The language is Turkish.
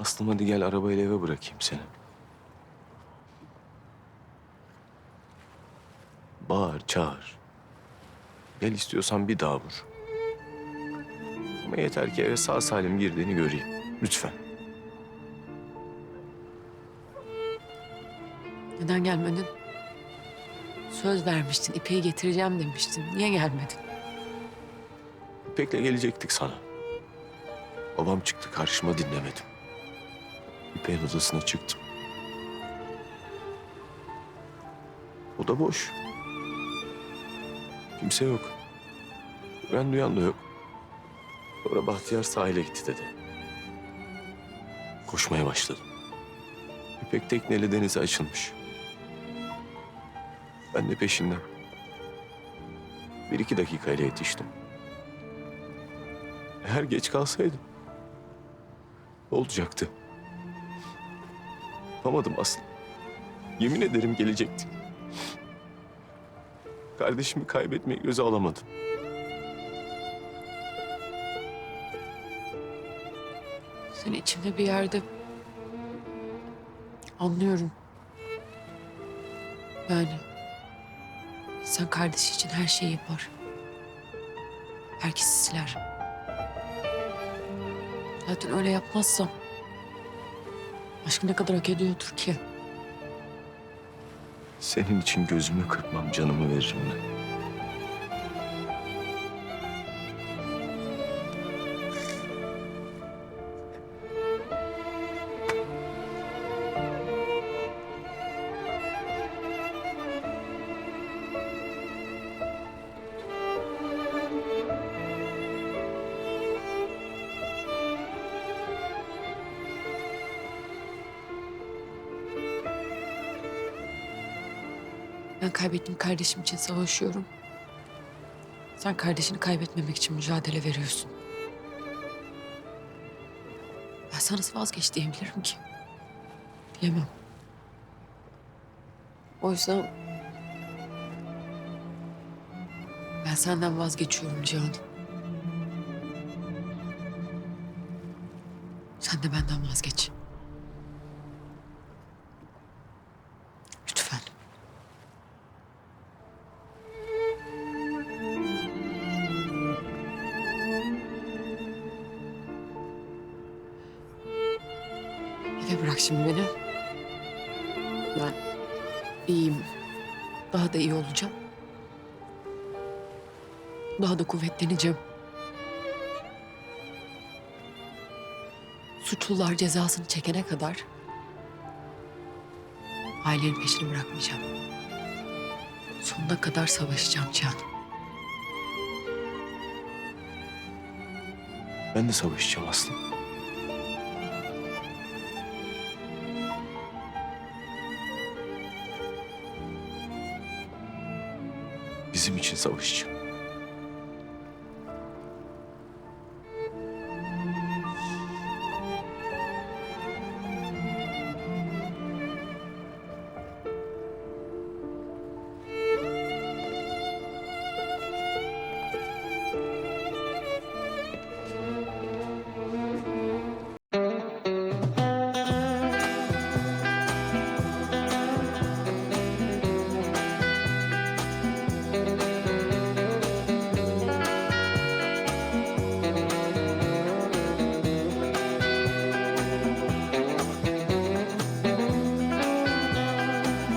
Aslım hadi gel arabayla eve bırakayım seni. Bağır, çağır. Gel istiyorsan bir daha vur. Ama yeter ki eve sağ salim girdiğini göreyim. Lütfen. Neden gelmedin? Söz vermiştin, İpek'i getireceğim demiştin. Niye gelmedin? İpek'le gelecektik sana. Babam çıktı karşıma dinlemedim. İpek'in odasına çıktım. O da boş. Kimse yok. Ben duyan da yok. Sonra Bahtiyar sahile gitti dedi. Koşmaya başladım. İpek tekneyle denize açılmış. Ben de peşinden. Bir iki dakikayla yetiştim. Eğer geç kalsaydım ne olacaktı? Yapamadım aslında. Yemin ederim gelecekti. Kardeşimi kaybetmeyi göze alamadım. Seni içimde bir yerde anlıyorum. Yani sen kardeşi için her şeyi yapar. Herkesi siler. Zaten öyle yapmazsam aşkı ne kadar hak ediyordur ki? Senin için gözümü kırpmam, canımı veririm ben. Ben kaybettiğim kardeşim için savaşıyorum. Sen kardeşini kaybetmemek için mücadele veriyorsun. Ben sana nasıl vazgeç diyebilirim ki? Diyemem. O yüzden... Ben senden vazgeçiyorum Cihan. Sen de benden vazgeç. Eve bırak şimdi beni. Ben iyiyim. Daha da iyi olacağım. Daha da kuvvetleneceğim. Suçlular cezasını çekene kadar ailenin peşini bırakmayacağım. Sonuna kadar savaşacağım Cihan. Ben de savaşacağım Aslı. Bizim için savaşacağım.